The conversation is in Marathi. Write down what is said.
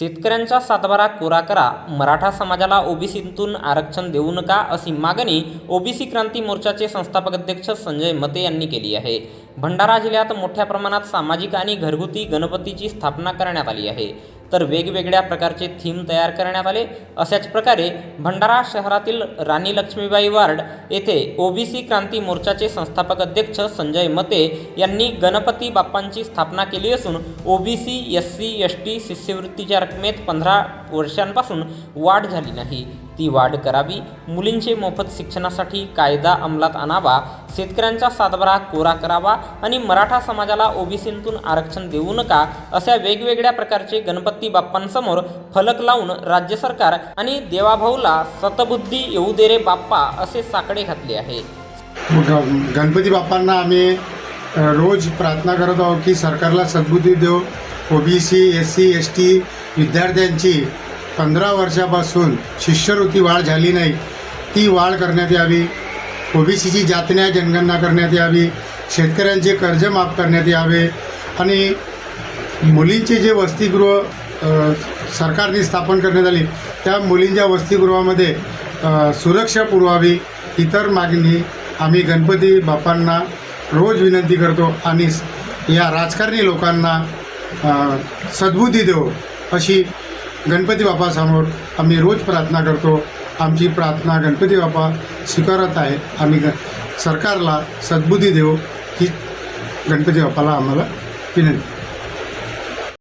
शेतकऱ्यांचा सातबारा कोरा करा. मराठा समाजाला ओबीसीतून आरक्षण देऊ नका अशी मागणी ओबीसी क्रांती मोर्चाचे संस्थापक अध्यक्ष संजय मते यांनी केली आहे. भंडारा जिल्ह्यात मोठ्या प्रमाणात सामाजिक आणि घरगुती गणपतीची स्थापना करण्यात आली आहे. तर वेगवेगळ्या प्रकारचे थीम तयार करण्यात आले. अशाच प्रकारे भंडारा शहरातील राणी लक्ष्मीबाई वार्ड येथे ओबीसी क्रांती मोर्चाचे संस्थापक अध्यक्ष संजय मते यांनी गणपती बाप्पांची स्थापना केली असून OBC S C S T शिष्यवृत्तीच्या रकमेत पंधरा वर्षांपासून वाढ झाली नाही. ती वाढ करावी. मुलींचे मोफत शिक्षणासाठी कायदा अंमलात आणावा. शेतकऱ्यांचा सातबारा कोरा करावा आणि मराठा समाजाला ओबीसीतून आरक्षण देऊ नका अशा वेगवेगळ्या प्रकारचे गणपती बाप्पांसमोर फलक लावून राज्य सरकार आणि देवाभाऊला सतबुद्धी येऊ दे रे बाप्पा असे साकडे घातले आहे. ग- गणपती बाप्पांना आम्ही रोज प्रार्थना करत आहोत की सरकारला सद्बुद्धी देऊ OBC S C S T विद्यार्थ्यांची पंधरा वर्षापासून शिष्यवृत्ती वाढ झाली नाही. ती वाढ करण्यात यावी. ओबीसीची जातन्या जनगणना करण्यात यावी. शेतकऱ्यांचे कर्ज माफ करण्यात यावे. आणि मुलींचे जे वसतिगृह सरकारने स्थापन करण्यात आली त्या मुलींच्या वसतिगृहामध्ये सुरक्षा पुरवावी. इतर मागणी आम्ही गणपती बाप्पांना रोज विनंती करतो आणि या राजकारणी लोकांना सद्बुद्धी देऊ अशी गणपती बाप्पासमोर आम्ही रोज प्रार्थना करतो. आमची प्रार्थना गणपती बाप्पा स्वीकारत आहे. आम्ही ग सरकारला सद्बुद्धी देऊ ही गणपती बाप्पाला आम्हाला विनंती.